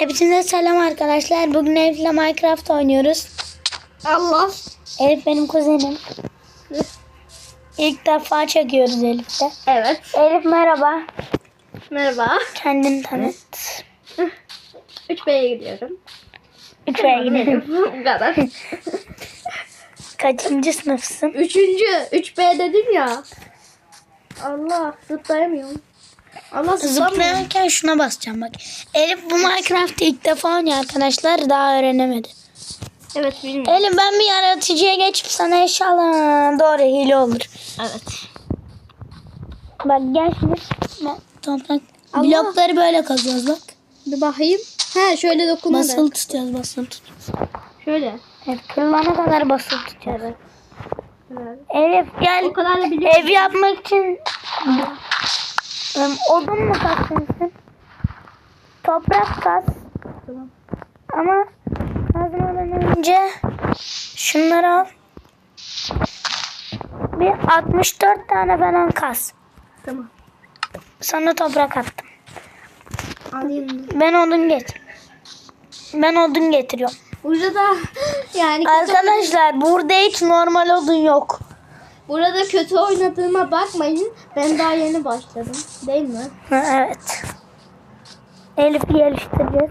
Hepinize selam arkadaşlar. Bugün Elif'le Minecraft oynuyoruz. Allah. Elif benim kuzenim. İlk defa çekiyoruz Elif'te. Evet. Elif merhaba. Merhaba. Kendini tanıt. 3B'ye gidiyorum. Üçe gidelim. Bu kadar. Kaçıncı sınıfsın? Üçüncü. 3B dedim ya. Allah zıplayamıyorum. Allah. Zıplarken şuna basacağım bak. Elif bu Minecraft'ı ilk defa oynuyor arkadaşlar. Daha öğrenemedi. Evet bilmiyorum. Elif ben bir yaratıcıya geçip sana inşallah doğru hile olur. Evet. Bak gel şimdi. Bak, Toprak. Allah. Blokları böyle kazıyoruz bak. Bir bakayım. He şöyle dokunarak. Basılı tutuyoruz basılı tutuyoruz. Şöyle. Evet kırılana kadar basılı tutuyoruz. Evet. Elif gel. O kadar da. Ev yapmak için Em, odun mu kazacaksın? Toprak kaz. Tamam. Ama kazmadan önce şunları al. Bir 64 tane falan kaz. Tamam. Sana toprak attım. Alayım. Ben odun getir. Ben odun getiriyorum. Burada yani kötü, Arkadaşlar burada hiç normal odun yok. Burada kötü oynadığıma bakmayın. Ben daha yeni başladım. Değil mi? Ha, evet. Elif'i geliştireceğiz.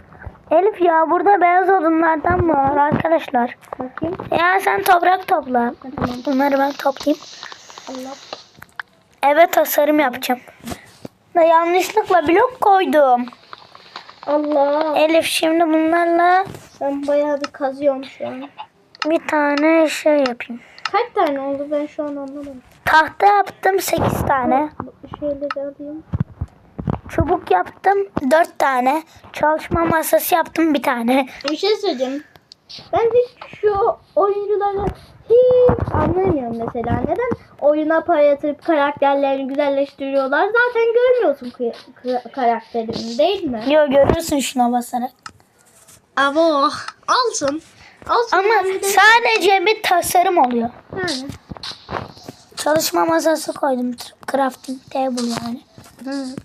Elif ya burada beyaz odunlardan mı var arkadaşlar? Bakayım. Ya sen toprak topla. Bunları ben toplayayım. Allah. Eve tasarım yapacağım. Da yanlışlıkla blok koydum. Allah. Elif şimdi bunlarla Ben bayağı bir kazıyorum şu an. bir tane şey yapayım. Kaç tane oldu ben şu an anlamadım. Tahta yaptım 8 tane. Şeyleri alayım. Çubuk yaptım 4 tane. Çalışma masası yaptım bir tane. Bir şey söyleyeceğim. Ben hiç şu oyuncuları hiç anlamıyorum mesela. Neden oyuna para yatırıp karakterlerini güzelleştiriyorlar? Zaten görmüyorsun karakterini değil mi? Yo görürsün şuna basarak. Ama alsın. Alsın. Ama de- sadece bir tasarım oluyor. Yani. Çalışma masası koydum. Crafting table yani.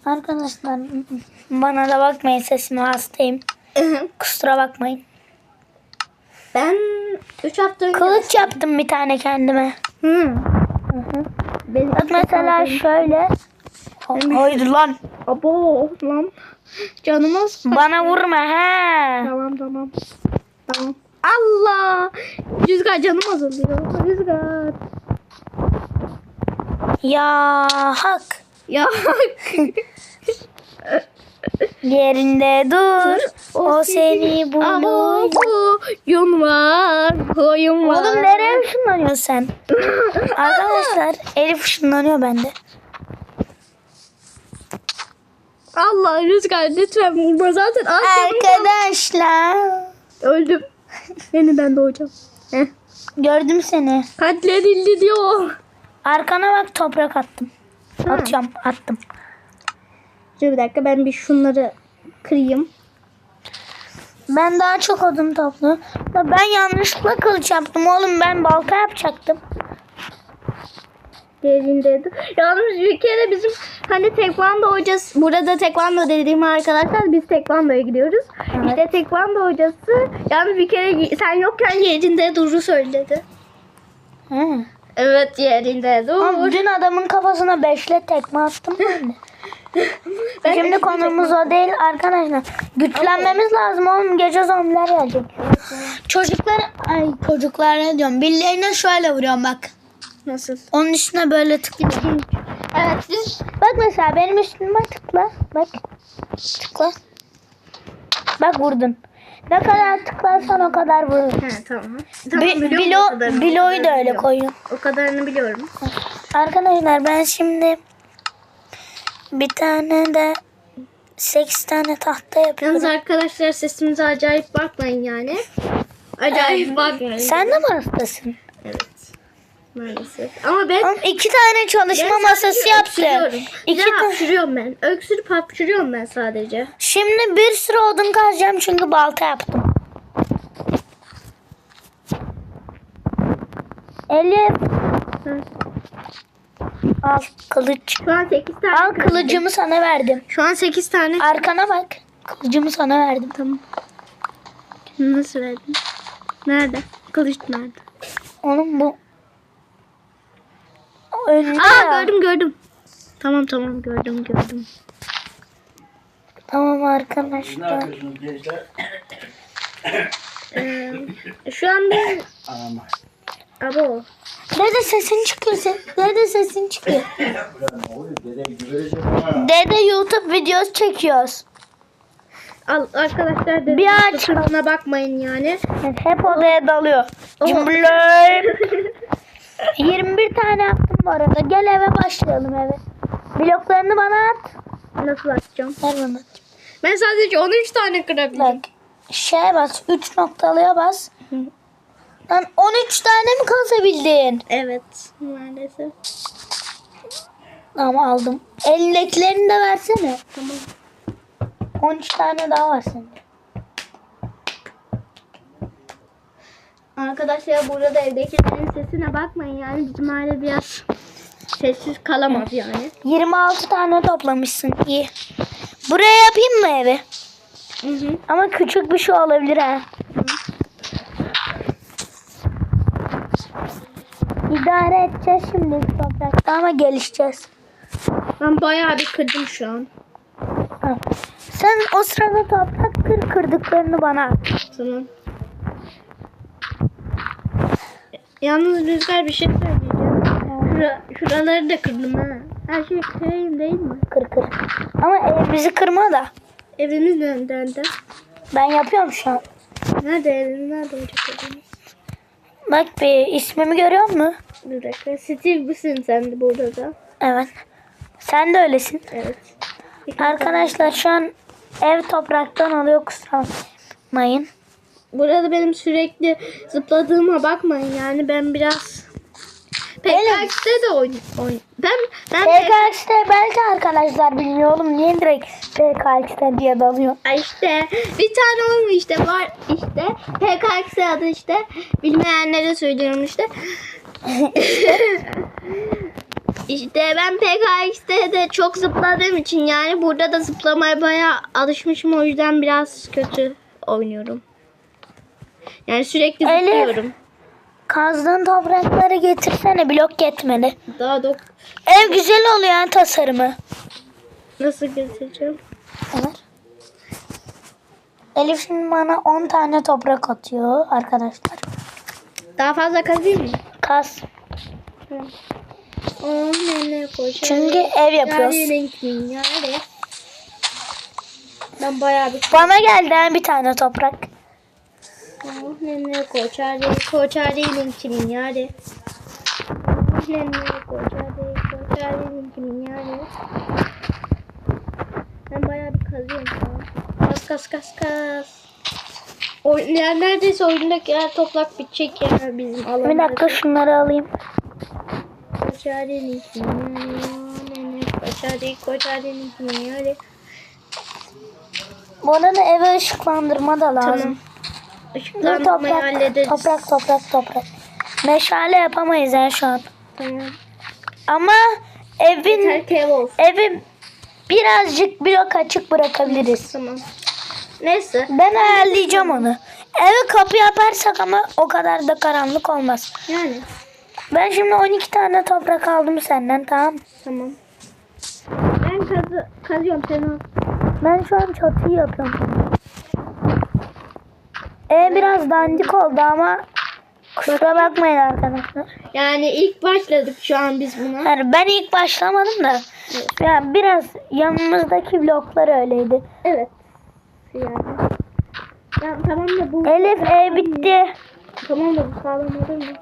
Arkadaşlar bana da bakmayın sesime hastayım. Kusura bakmayın. ben 3 hafta önce... Kılıç yaptım bir tane kendime. Hı. Benim Bak mesela şöyle. Haydi lan. Abo lan. Canıma sıkma. Bana vurma he. Tamam tamam. Tamam. Allah. Rüzgar canım azalıyor. Rüzgar. Ya hak. Ya. Yerinde dur. O seni Ama bulur. oyun var. Oyun var. Oğlum nereye ışınlanıyorsun sen? Arkadaşlar Elif ışınlanıyor bende. Allah Rüzgar lütfen vurma zaten. Arkadaşlar. Öldüm. Yeniden doğacağım. Heh. Gördüm seni. Katledildi diyor. Arkana bak toprak attım. Atacağım attım. Dur bir dakika ben bir şunları kırayım. Ben daha çok odun. Da Ben yanlışlıkla kılıç yaptım oğlum. Ben balta yapacaktım. Yerinde dur. Yalnız bir kere bizim hani tekvando hocası burada tekvando dediğim arkadaşlar biz tekvandoya gidiyoruz. Evet. İşte tekvando hocası yalnız bir kere sen yokken yerinde duru söyledi. He. Evet yerinde Ama dur. dün adamın kafasına beşle tekme attım ben de. Şimdi konumuz o değil arkadaşlar. Güçlenmemiz lazım oğlum. Gece zombiler gelecek. Çocuklar, ay çocuklar ne diyorum. Birilerine şöyle vuruyorum bak. Nasıl? Onun üstüne böyle tıklıyorum. Evet biz Bak mesela benim üstüme tıkla. Bak. Tıkla. Bak vurdun. Ne kadar tıklarsan o kadar vurur. He tamam. Bi- biliyorum bilo, kadarını, biloyu da öyle biliyorum. koyun. O kadarını biliyorum. Arkadaşlar ben şimdi bir tane de 8 tane tahta yapıyorum. Yalnız arkadaşlar sesimize acayip bakmayın yani. Acayip bakmayın. Sen de mi hastasın? Maalesef. Ama ben Oğlum iki tane çalışma Ben masası yaptım. İki de ta- hapşırıyorum ben. Öksürüp hapşırıyorum ben sadece. Şimdi bir sürü odun kazacağım çünkü balta yaptım. Elif al kılıç. Şu an 8 tane. Al kılıcımı sana verdim. Şu an 8 tane. Arkana bak. Kılıcımı sana verdim. Tamam. Nasıl verdin? Nerede? Kılıç nerede? Oğlum bu önünde Aa ya. gördüm gördüm. Tamam tamam gördüm gördüm. Tamam arkadaşlar. Ee, şu anda Ama. abo. Dede sesin çıkıyor. Ses. Dede sesin çıkıyor. Dede. Dede YouTube videosu çekiyoruz. Al arkadaşlar da Bir aç. Ona bakmayın yani. Hep odaya dalıyor. Cümleler. 21 tane yaptım bu arada. Gel eve başlayalım eve. Bloklarını bana at. Nasıl açacağım? Ver bana. Ben sadece 13 tane kırabildim. Bak. Şeye bas. 3 noktalıya bas. Lan 13 tane mi kasabildin? Evet maalesef. Tamam aldım. Elindekilerini de versene. Tamam. 13 tane daha var sende. Arkadaşlar burada evdekilerin sesine bakmayın yani bizim aile biraz sessiz kalamaz yani. 26 tane toplamışsın. İyi. Buraya yapayım mı evi? Hı hı. Ama küçük bir şey olabilir ha. İdare edeceğiz şimdi toprakta ama gelişeceğiz. Ben bayağı bir kırdım şu an. Ha. Sen o sırada toprak kır kırdıklarını bana at. Tamam. Yalnız Rüzgar bir şey söyleyeceğim. Şura, şuraları da kırdım ha. Her şey kırayım değil mi? Kır kır. Ama evimizi kırma da. Evimiz nerede? Ben yapıyorum şu an. Nerede evimiz? Nerede olacak evimiz? Bak bir ismimi görüyor musun? Bir dakika. Steve misin sen de burada da? Evet. Sen de öylesin. Evet. Arkadaşlar şu an ev topraktan oluyor kusura bakmayın. Burada benim sürekli zıpladığıma bakmayın yani ben biraz PKX'de de oyun. Ben ben PKX'de belki arkadaşlar bilmiyor oğlum niye direkt PKX'de diye dalıyor. İşte bir tane olmuş işte var işte PKX adı işte bilmeyenlere söylüyorum işte. işte ben PKX'te de çok zıpladığım için yani burada da zıplamaya bayağı alışmışım o yüzden biraz kötü oynuyorum. Yani sürekli Elif. zıplıyorum. Kazdığın toprakları getirsene blok yetmedi. Daha da Ev güzel oluyor yani tasarımı. nasıl getireceğim? Evet. Elif şimdi bana 10 tane toprak atıyor arkadaşlar. Daha fazla kazayım mı? Kaz. Çünkü ev yapıyoruz. Ben bayağı bir Bana geldi bir tane toprak. Oh nene koçarı koçarı linkinin yani. Oh nene koçarı koçarı linkinin yani. Ben bayağı bir kazıyorum şu an. Kas kas kas kas. Oyun, yani neredeyse oyundaki her toprak bitecek ya bizim alanımızda. Bir dakika şunları alayım. Oh nene koçarı koçarı linkinin yani. Bu arada eve ışıklandırma da lazım. Tamam. Dur, toprak, hallederiz. toprak, toprak, toprak. Meşale yapamayız yani şu an. Tamam. Ama evin Yeter ki ev olsun. evi birazcık blok açık bırakabiliriz. Tamam. Neyse. Ben ayarlayacağım onu. Eve kapı yaparsak ama o kadar da karanlık olmaz. Yani. Ben şimdi 12 tane toprak aldım senden tamam. Tamam. Ben kazı, kazıyorum sen al. Ben şu an çatıyı yapıyorum. Ev biraz dandik oldu ama kusura bakmayın arkadaşlar. Yani ilk başladık şu an biz buna. Yani ben ilk başlamadım da ya biraz yanımızdaki bloklar öyleydi. Evet. Yani. Ya, tamam da bu. Elif ev bitti. Tamam da bu sağlam olur mu?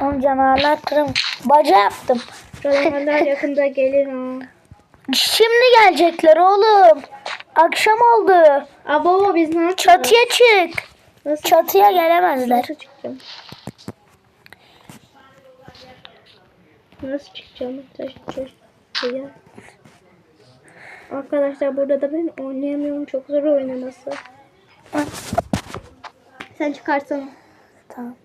Onun canavarlar kırım. Baca yaptım. Canavarlar yakında gelir ha. Şimdi gelecekler oğlum. Akşam oldu. Abo biz ne yapacağız? Çatıya çık. Nasıl, Çatıya gelemezler. nasıl çıkacağım? Nasıl çıkacağım? Arkadaşlar burada da ben oynayamıyorum. Çok zor oynaması. Sen çıkarsana. Tamam.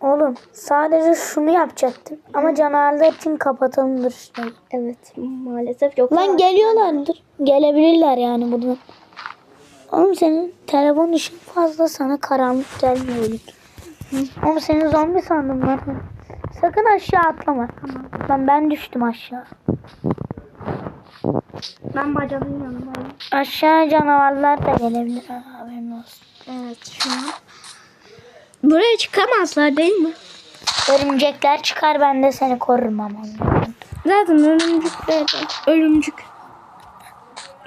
Oğlum sadece şunu yapacaktım. Ama canavarlar için kapatalımdır işte. Evet maalesef yok. Lan geliyorlardır. Gelebilirler yani buradan. Oğlum senin telefon ışın fazla sana karanlık gelmiyor. Oğlum seni zombi sandım ben. Sakın aşağı atlama. Lan ben düştüm aşağı. Ben bacanın yanındayım. Aşağı canavarlar da gelebilir. Ha, Haberin olsun. Evet şu an. Buraya çıkamazlar değil mi? Örümcekler çıkar ben de seni korurum ama. Zaten örümcük de örümcük.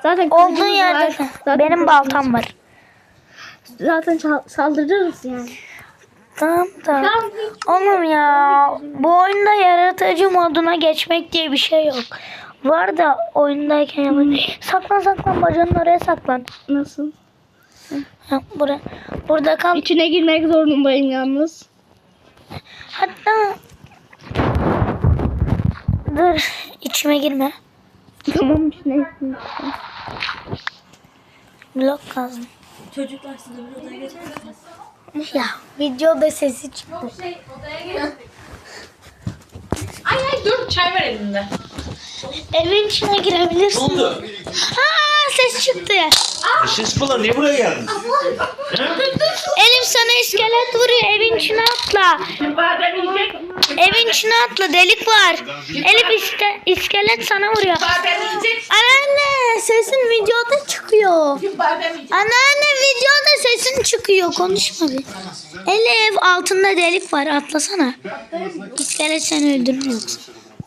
Zaten Olduğun yerde var. Zaten benim baltam var. Zaten saldırırız yani. Tamam tamam. Oğlum ya bu oyunda yaratıcı moduna geçmek diye bir şey yok. Var da oyundayken yapın. Saklan saklan bacanın oraya saklan. Nasıl? Ha, bura, burada kal. İçine girmek zorundayım yalnız. Hatta dur içime girme. Tamam içine girmek. Blok kazdım. Çocuklar siz de bir odaya geçer misiniz? Ya videoda sesi çıktı. Ay ay dur çay var elimde. Evin içine girebilirsin. Ne oldu? Aa ses çıktı. Siz falan niye buraya geldiniz? Elif sana iskelet vuruyor. Evin içine atla. Evin içine atla. Delik var. Elif iste, iskelet sana vuruyor. Anneanne sesin videoda çıkıyor. Anneanne videoda sesin çıkıyor. Konuşma bir. Elif altında delik var. Atlasana. İskelet seni öldürür yoksa.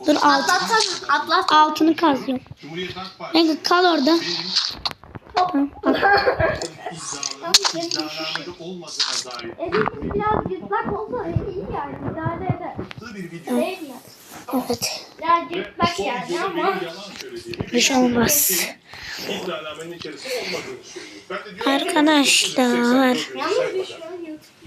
Dur alt, Atlas. altını kazıyorum. Neyse kal orada. Biraz cırtlak olsa iyi yani. Evet. Bir şey olmaz. Arkadaşlar.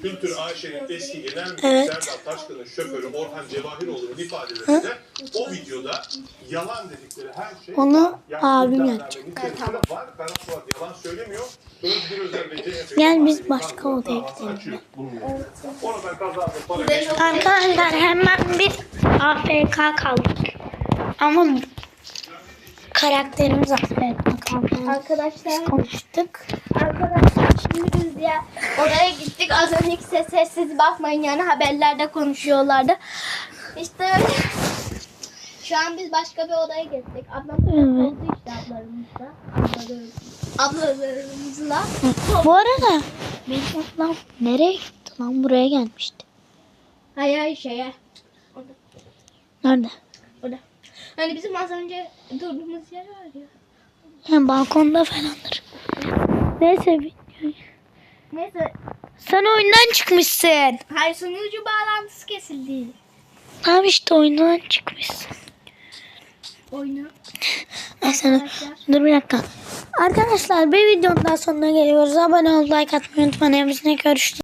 Kültür AŞ'nin eski genel müdürü Evet. Serdar Taşkın'ın şoförü Orhan Cevahiroğlu'nun ifadelerinde o videoda yalan dedikleri her şey Onu yani abim yapacak. içerisinde var. Berat Suat yalan söylemiyor. Gel biz başka odaya gidelim. Arkadaşlar hemen bir AFK kaldık. Ama karakterimiz AFK kaldı. Arkadaşlar, Konuştuk. Arkadaşlar şimdi biz diye oraya gittik. Az önceki ses sessiz bakmayın yani haberlerde konuşuyorlardı. İşte öyle. Şu an biz başka bir odaya gittik. Ablam Evet. oldu işte ablarımızla. Ablalarım- Ablalarımızla. Bu arada benim ablam nereye gitti lan? Buraya gelmişti. Hayır hayır şeye. Nerede? Orada. Hani bizim az önce durduğumuz yer var ya. Yani balkonda falandır. Neyse Neyse. sen oyundan çıkmışsın. Hayır sunucu bağlantısı kesildi. Tamam işte oyundan çıkmışsın. Oyunu. Arkadaşlar. Dur bir dakika. Arkadaşlar bir videonun daha sonuna geliyoruz. Abone ol, like atmayı unutmayın. Hepsine görüşürüz.